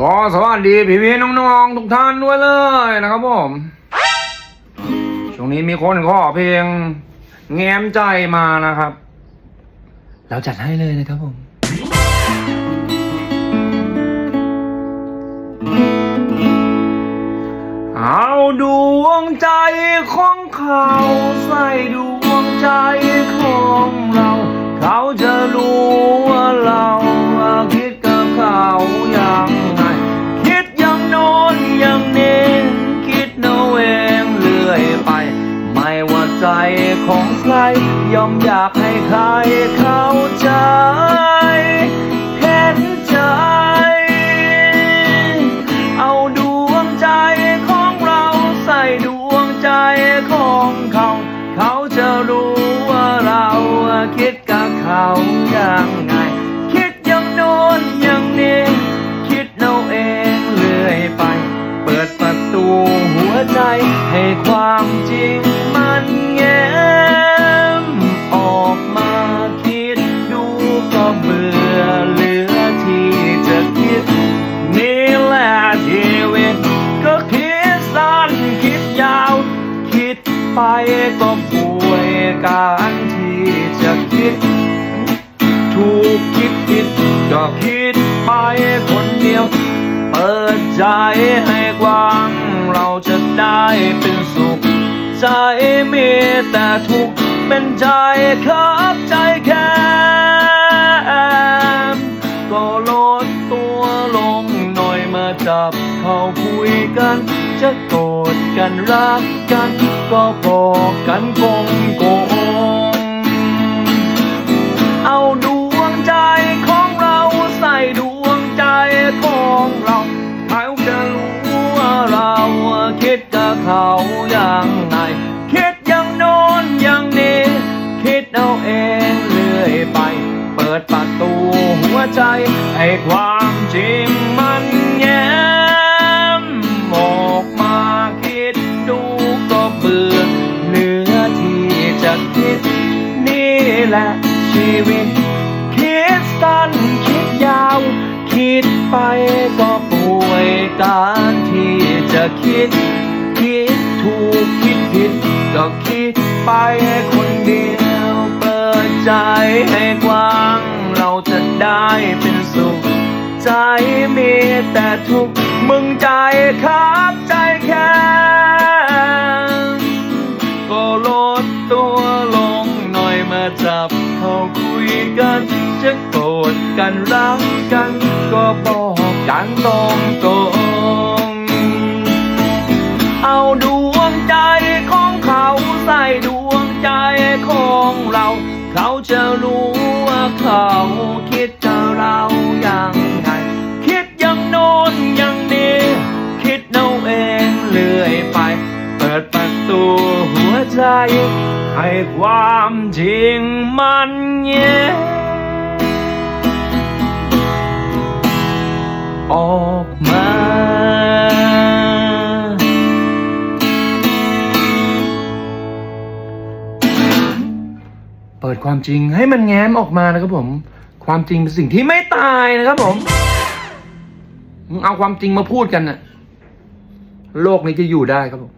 ก็สวัสดีพี่พี่น้องๆทุกท่านด้วยเลยนะครับผมช่วงนี้มีคนขอเพลงแง้มใจมานะครับ เราจัดให้เลยนะครับผมเอาดวงใจของเขาใส่ดวงใจของเรา เขาจะรู้ ไม่ว่าใจของใครยอมอยากให้ใครเข้าใจ เห็นใจ เอาดวงใจของเราใส่ดวงใจของเขา เขาจะรู้ว่าเราคิดกับเขาอย่างไง คิดอย่างโน้นอย่างนี้ คิดเอาเองเรื่อยไป เปิดประตูหัวใจให้ความจริง ไปก็ป่วยการที่จะคิด ถูกคิดผิดก็คิดไปคนเดียว เปิดใจให้กว้าง เราจะได้เป็นสุข ใจมีแต่ทุกข์เป็นใจครับใจแค่ กันรักกันก็บอกกันกงโกงเอาดวงใจของเราใส่ดวงใจของเราเขาจะรู้ว่าเราคิดกับเขาอย่างไงคิดอย่างโน้นอย่างนี้คิดเอาเองเรื่อยไป เปิดประตูหัวใจให้ความจริงมันแย้ ชีวิต คิดสั้นคิดยาว คิดไปก็ป่วยการที่จะคิด คิดถูกคิดผิด ก็คิดไปคนเดียว เปิดใจให้กว้าง เราจะได้เป็นสุข ใจมีแต่ทุกข์มึงใจครับ กันจะโกรธกันรักกันก็บอกกันตรงตรงเอาดวงใจของเขาใส่ดวงใจของเรา เขาจะรู้ว่าเขาคิดกับเรา ความจริงมันแย้มออกมาเปิดความจริงให้มันแง้มออกมานะครับผม ความจริงเป็นสิ่งที่ไม่ตายนะครับผมมึงเอาความจริงมาพูดกันน่ะ โลกนี้จะอยู่ได้ครับผม